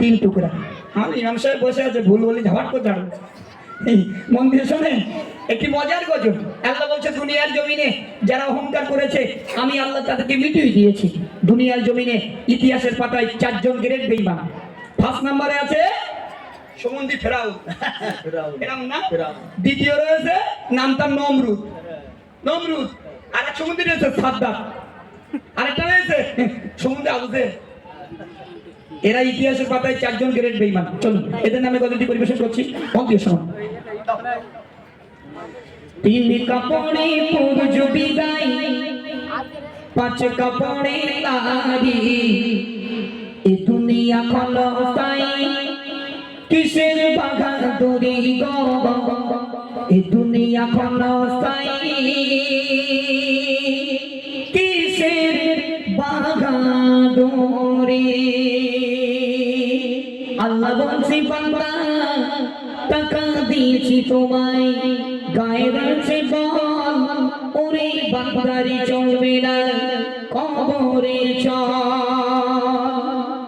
তিন টুকরা। আমি ইমাম সাহেব বসে আছে ভুল বলি ঝাপাট করে দাঁড়ো মন্দির শোনেন একটি মজার গজল। আল্লাহ বলছে দুনিয়ার জমিনে যারা অহংকার করেছে আমি আল্লাহ তাদেরকে মিটিয়ে দিয়েছি। দুনিয়ার জমিনে ইতিহাসের পাতায় চারজন গ্রেট বেইমান। ফার্স্ট নাম্বারে আছে সমুদ্রি ফেরাউ ফেরাউন। না? দ্বিতীয় রয়েছে নাম তার নমরুদ। নমরুদ। আর এক সমুদ্রে রয়েছে সাদ্দাম আরেকটা রয়েছে সমুদ্রে আবুতে এরা ইতিহাসের পাতায় চারজন গ্রেট বেইমান। চলুন, এদের নামে গল্পটি পরিবেশন করছি। মন্দির শোনো তিন কাপড়ে পুরুষ বিদায়, পাঁচ কাপড়ে এ দুনিয়া খলসাই কিসের বাগাদুরি গো? এ দুনিয়া খলসাই কিসের বাগাদুরি আল্লাহ বলছি বান্দা, টাকা দিয়েছি তোমায়, গায়ে রয়েছে বল, ওরে বান্দারি চলবে না, কবরে চল।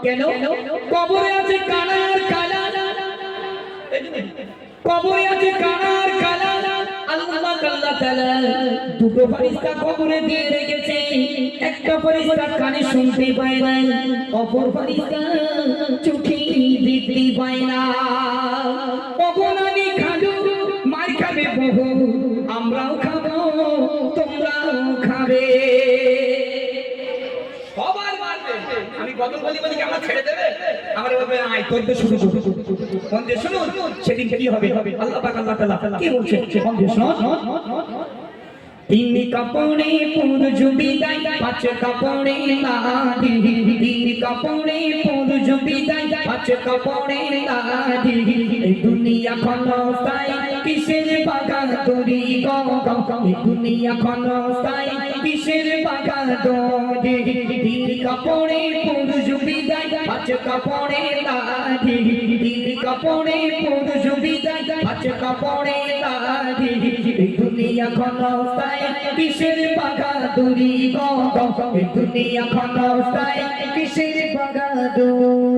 কেন? কবরে আছে কানার কালা কবরে আছে কানার কালা আল্লাহ তাআলা দুটো ফেরেশতা কবরে দিয়ে রেখেছে। একটা ফেরেশতা কানে শুনতে পায় অপর ফেরেশতা চোখে দেখতে পায় না। অগণানি খাজু মার খাবে বহু, আমরাও খাব, তোমরাও খাবে। গত বলি বলি আমার ছেড়ে দেবে? আমার বলবে, আয় করবে শুরু শুরু দিয়ে শুনুন, সেদিন কি হবে? আল্লাহ পাক, আল্লাহ তাআলা কি বলছে? দিয়ে শুনুন। কাপড়ে পুরুষ বিদায় পাঁচ কাপড়ে লাদি তিন কাপড়ে পুরুষ বিদায় পাঁচ কাপড়ে লাদি এই দুনিয়া কিসের বাগান তরি তরি কাপড়ে পুরুষ বিদায়, পাঁচ কাপড়ে লাদি তিন কাপড়ে পুরুষ বিদায়, পাঁচ কাপড়ে এই দুনিয়া খনসাই কিসের বাগাদুরি গো? এই দুনিয়া খনসাই কিসের বাগাদুরি হেরা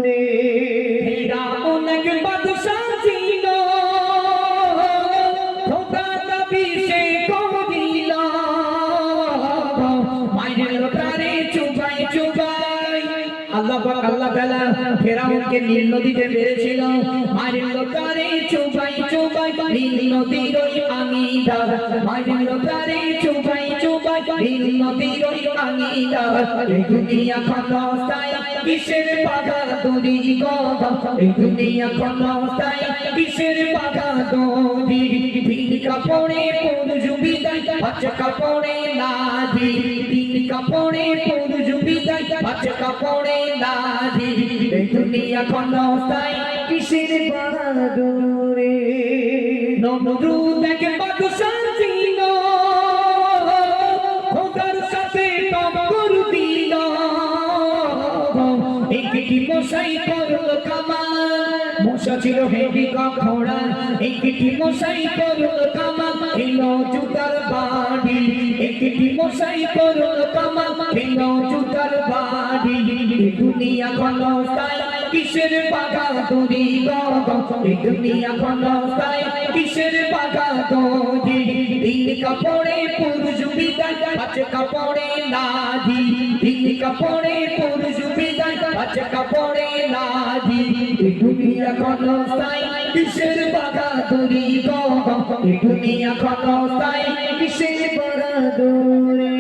আল্লাহ পাক আল্লাহ তাআলা ফেরাউনকে নীল নদীতে মেরেছিল। মাইরের তারে চুবাই চুবাই নীল নদীর ওই আঙিনা মাইরের তারে চুবাই চুবাই নীল নদীর ওই আঙিনা এই দুনিয়া খনসাই কিসের বাগাদুরি গো এই দুনিয়া খনসাই কিসের বাগাদুরি তিন কাপড়ে পুরুষ পাঁচ কাপড়ে লাদি তিন কাপড়ে পুরুষ বিদায়, পাঁচ কাপড়ে লাদি এই দুনিয়া খনসাই কিসের বাগাদুরি নমরুদ এক বাদশাহ ছিল খোদার সাথে টক্কর দিল। একটি মশাই করল কামাল। মশা ছিল হেভি খোড়া একটি মশাই করল কামাল। এলো জুতার বাড়ি, একটি মশাই করল কামাল। এলো জুতার বাড়ি দুনিয়া খনসাই কিসের বাগা দড়ি গো? এই দুনিয়া খনসাই কিসের বাগা দড়ি তিন কাপড়ে পুরুষ বিদায়, পাঁচ কাপড়ে লাদি তিন কাপড়ে পুরুষ বিদায়, পাঁচ কাপড়ে লাদি দুনিয়া খনসাই কিসের বাগা দড়ি গো দুনিয়া খনসাই কিসের বাগা দড়ি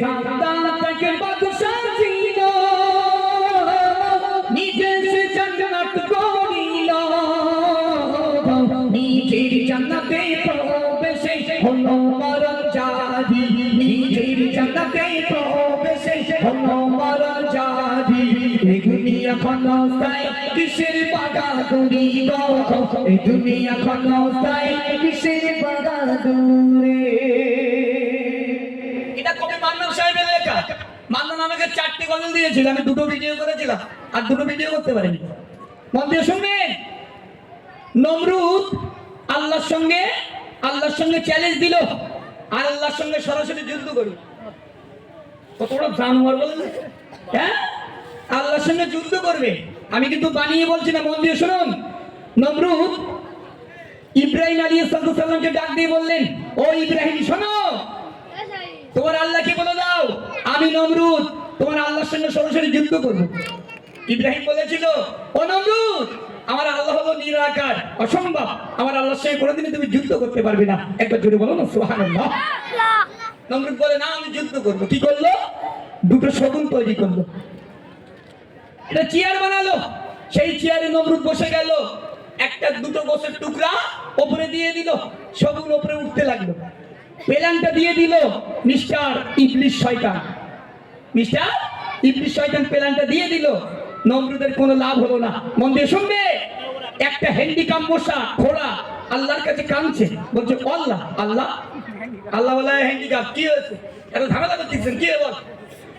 সাদা থেকে বাদশাহ ছিল নিজে সে জান্নাত করিল কিসের বাগাদুরি গো? এই দুনিয়া খনসাই কিসের দিয়ে শুনবেন? নমরুদ আল্লাহর সঙ্গে আল্লাহর সঙ্গে চ্যালেঞ্জ দিল, আল্লাহর সঙ্গে সরাসরি যুদ্ধ করবে কত বড় হ্যাঁ? আল্লাহর সঙ্গে যুদ্ধ করবে। আমি কিন্তু বানিয়ে বলছি না মন দিয়ে শুনুন। নমরুদ ইব্রাহিম আলী সাল্লামকে ডাক দিয়ে বললেন ও ইব্রাহিম শোনো। তোমার আল্লাহকে বলে দাও আমি নমরুদ। তোমার আল্লাহর সঙ্গে সরাসরি যুদ্ধ করব। ইব্রাহিম বলেছিল ও নমরুদ আমার আল্লাহ হলো নিরাকার অসম্ভব। আমার আল্লাহর সঙ্গে কোনোদিনই তুমি যুদ্ধ করতে পারবে না। একবার জোরে বলো না সুবহানাল্লাহ। নমরুদ বলে না আমি যুদ্ধ করব। কি করল? দুটো শগুন তৈরি করল। এটা চেয়ার বানালো। সেই চেয়ারে নমরুদ বসে গেল। একটা দুটো গোছের টুকরা ওপরে দিয়ে দিল। শগুন ওপরে উঠতে লাগল। পেলানটা দিয়ে দিল, মিস্টার ইবলিশ শয়তান। মিস্টার ইবলিশ শয়তান পেলানটা দিয়ে দিল। নমরুদের কোনো লাভ হলো না। মন দিয়ে শুনবে? একটা হ্যান্ডিকাম মশা, ঘোড়া আল্লাহর কাছে কাঁদছে। বলছে "ও আল্লাহ আল্লাহ। আল্লাহ বলে হ্যান্ডিকাপ কি হয়েছে? এত ঝামেলা করতেছেন, কি বল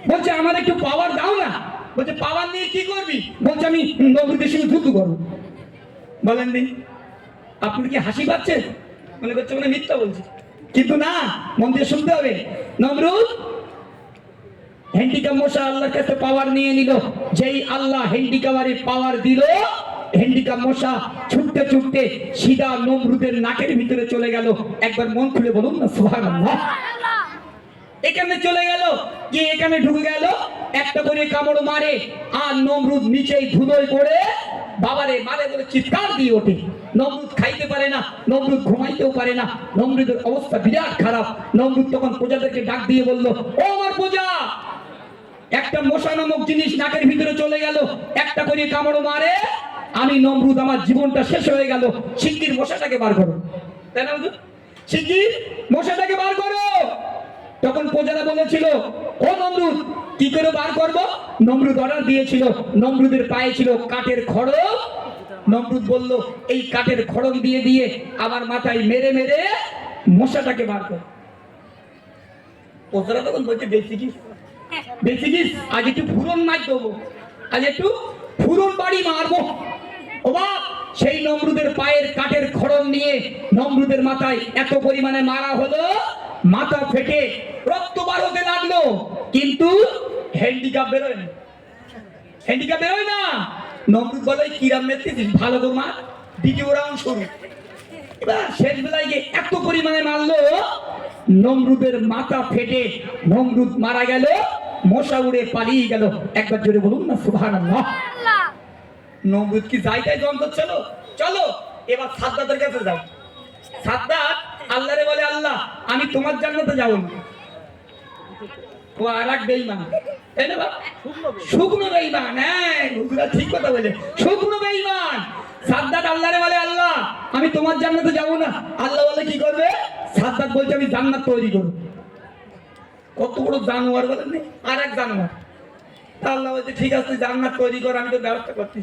বলছে, আমার একটু পাওয়ার দাও না। বলছে পাওয়ার নিয়ে কি করবি? বলছে আমি নবরুদের সঙ্গে যুদ্ধ করব। বলেন দিন আপনি কি হাসি পাচ্ছেন মনে করছে মানে মিথ্যা বলছে। কিন্তু না মন দিয়ে শুনতে হবে। নমরুদ হ্যান্ডিকাম মশা আল্লাহর কাছে পাওয়ার নিয়ে নিল। যেই আল্লাহ হ্যান্ডিকামারে পাওয়ার দিল হ্যান্ডিকাম মশা ছুটতে ছুটতে সিধা নমরুদের নাকের ভিতরে চলে গেল। একবার মন খুলে বলুন না সুবহানাল্লাহ। এখানে চলে গেল গিয়ে এখানে ঢুকে গেল। একটা করে কামড় মারে, আর নমরুদ নিচেই ধুলোয় পড়ে। বাবারে, মারে বলে চিৎকার দিয়ে ওঠে। নমরুদ খাইতে পারে না, নমরুদ ঘুমাইতেও পারে না। নমরুদের অবস্থা বিরাট খারাপ। নমরুদ তখন প্রজাদেরকে ডাক দিয়ে বলল, ও আমার প্রজা! একটা মশা নামক জিনিস নাকের ভিতরে চলে গেল। একটা করে কামড় মারে, আমি নমরুদ আমার জীবনটা শেষ হয়ে গেল। শিগগির মশাটাকে বার করো। তাই না? শিগগির মশাটাকে বার করো। তখন প্রজারা বলেছিল, ও নমরুদ, কি করে বার করব? নমরুদ অর্ডার দিয়েছিল, নমরুদের পায়ে ছিল কাঠের খড়গ। নমরুদ বলল, এই কাঠের খড়গ দিয়ে দিয়ে আমার মাথায় মেরে মেরে মশাটাকে বার কর। প্রজারা তখন বলছে আজ একটু ফুরন মার দেবো আজ একটু ফুরন বাড়ি মারবো। ও সেই নমরুদের পায়ের কাঠের খড়ম নিয়ে নমরুদের মাথায় এত পরিমাণে মারা হলো। মাথা ফেটে রক্ত বার হতে লাগল, কিন্তু হ্যান্ডিক্যাপ বেরোয় না। হ্যান্ডিক্যাপ বেরোয় না। নমরুদ বলে কিরাম মেরতেছিস ভালো করে মার দ্বিতীয় রাউন্ড শুরু। এবার শেষ বেলায় গিয়ে এত পরিমাণে মারলো, নমরুদের মাথা ফেটে নমরুদ মারা গেল, মশা উড়ে পালিয়ে গেল। একবার জোরে বলুন না, সুবহানাল্লাহ। নমরুদ কি যাই তাই যন্ত্র, চলো চলো, এবার সাদ্দাতের কাছে যাও। সাদ্দাত আল্লাহরে বলে আল্লাহ আমি তোমার জান্নাতে যাব না ও আর এক বেইমান তাই না শুকনো বেইমান হ্যাঁ ঠিক কথা বলে। শুকনো বেইমান সাদ্দাত আল্লাহরে বলে আল্লাহ আমি তোমার জান্নাতে যাব না। আল্লাহ বলে কি করবে? সাদ্দাত বলছে আমি জান্নাত তৈরি করব। কত বড় জানোয়ার বলেন নি? আর এক জানোয়ার। তা আল্লাহ বলছে ঠিক আছে জান্নাত তৈরি কর আমি তো ব্যবস্থা করছি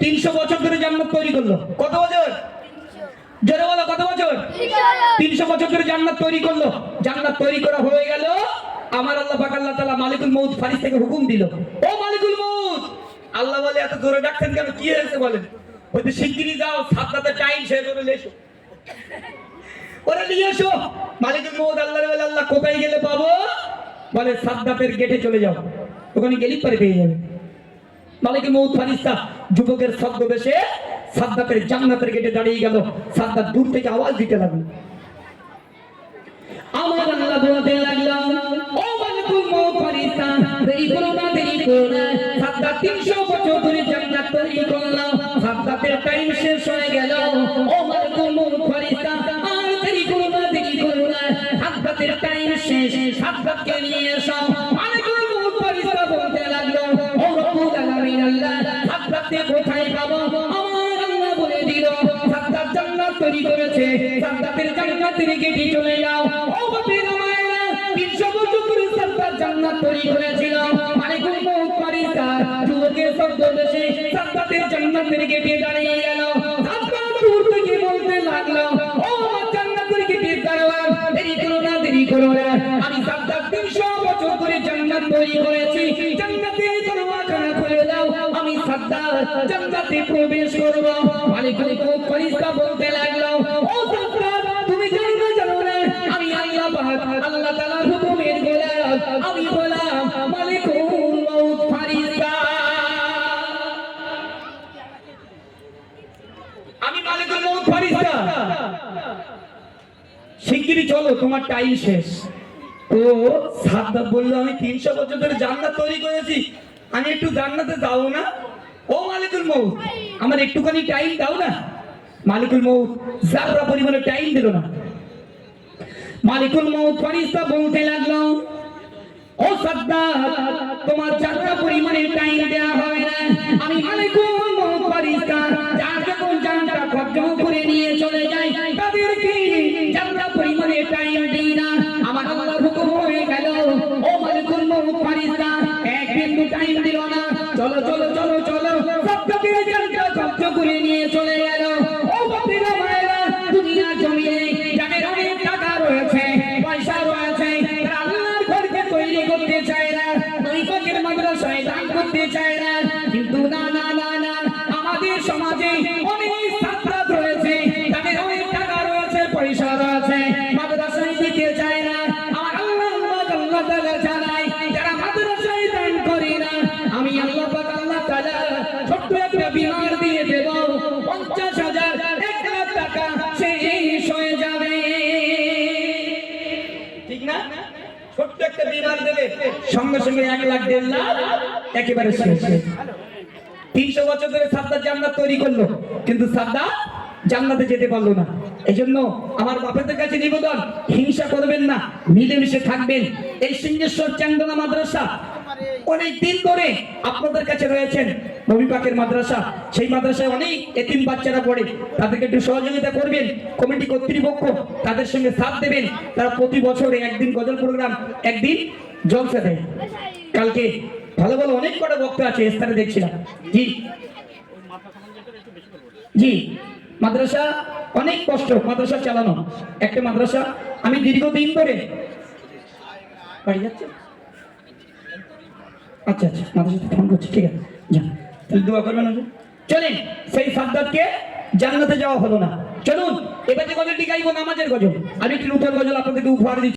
তিনশো বছর ধরে জান্নাত তৈরি করল। কত বছর? জোরে বলো, কত বছর? তিনশো বছর ধরে জান্নাত তৈরি করল। জান্নাত তৈরি করা হয়ে গেল। আমার আল্লাহ পাক আল্লাহ তাআলা মালিকুল মউত ফারিস থেকে হুকুম দিল। ও মালিকুল মউত! আল্লাহ বলে, এত জোরে ডাকছেন কেন? কি হয়েছে বলেন? বলতে শিগগিরই যাও, সাতটাতে টাইম এসো। ওরা, নিয়ে এসো। মালিকুল মউত আল্লাহ আল্লাহ, কোথায় গেলে পাবো? বলে, সাদ্দাতের গেটে চলে যাও। ওখানে গেলি পরে পেয়ে যাবে। মালিকের মৌত ফারিস্তা যুবকের ছদ্মবেশে সাদ্দাতের জান্নাতের গেটে দাঁড়িয়ে গেল। সাদ্দাত দূর থেকে আওয়াজ দিতে লাগল। আমার আল্লাহ বলতে লাগল ও মালিকুল মৌত ফারিস্তা দেরি করো না, দেরি করো না। সাদ্দাত 300 বছর ধরে জান্নাত তৈরি করল সাদ্দাতের টাইম শেষ হয়ে গেল। ও মালিকুল মৌত ফারিস্তা আর দেরি করো না, দেরি করো না। সাদ্দাতের টাইম শেষ, সাদ্দাতকে নিয়ে এসো। তৈরি করেছে। জান্নাতের চলে যাও। ও বাপের মায়েরা 300 বছর ধরে সাদ্দাত জান্নাত তৈরি করেছিল। মালিকুল শব্দ দেশে দাঁড়িয়ে গেল। দূর থেকে বলতে লাগল, ও আমার দাঁড়ালাম। দেরি করো না, দেরি করো না। আমি সাদ্দাত 300 বছর ধরে জান্নাত তৈরি করেছি। খুলে দাও। আমি জান্নাতে প্রবেশ করব। শিগগিরই চলো, তোমার টাইম শেষ। ও সাদ্দাত বলল, আমি তিনশো বছর ধরে জান্নাত তৈরি করেছি। আমি একটু জান্নাতে যাও না? ও মালিকুল মৌত আমার একটুখানি টাইম দাও না? মালিকুল মৌত যারা পরিমাণে টাইম দিল না। মালিকুল মৌত ফারিস্তা বলতে লাগল, ও সাদ্দাত তোমার যাত্রা পরিমাণে টাইম দেয়া হবে না। আমি মালিকুল মৌত ফারিস্তা যার ছোট্ট একটা বিমার দিয়ে দেব। পঞ্চাশ হাজার এক লাখ টাকা শেষ হয়ে যাবে। ঠিক না? ছোট্ট একটা বিমার দেবে। সঙ্গে সঙ্গে এক লাখ দেড় লাখ একেবারে শেষ। তিনশো বছর ধরে সাদ্দার জান্নাত তৈরি করল কিন্তু সাদ্দার জান্নাতে যেতে পারল না। এই জন্য আমার বাপেদের কাছে নিবেদন হিংসা করবেন না মিলেমিশে থাকবেন। এই সিংহেশ্বর চান্দনা মাদ্রাসা অনেক দিন ধরে আপনাদের কাছে রয়েছেন নবী পাকের মাদ্রাসা। সেই মাদ্রাসায় অনেক এতিম বাচ্চারা পড়ে। তাদেরকে একটু সহযোগিতা করবেন, কমিটি কর্তৃপক্ষ তাদের সঙ্গে সাথ দেবেন। তারা প্রতি বছরে একদিন গজল প্রোগ্রাম, একদিন জলসা দেয়। কালকে ভালো ভালো অনেক কটা বক্তা আছে স্থানে দেখছিলাম। জি। জি। মাদ্রাসা অনেক কষ্ট, মাদ্রাসা চালানো। একটা মাদ্রাসা, আমি দীর্ঘদিন ধরে বাড়ি যাচ্ছে আচ্ছা আচ্ছা মাদ্রাসাতে ফোন করছি ঠিক আছে। যান তাহলে দোয়া করবেন? চলেন সেই সাদ্দাতকে জান্নাতে যাওয়া হলো না। চলুন এবার যে গজলটি গাইবো নামাজের গজল। আমি একটি নূতন গজল আপনাদেরকে উপহার দিচ্ছি।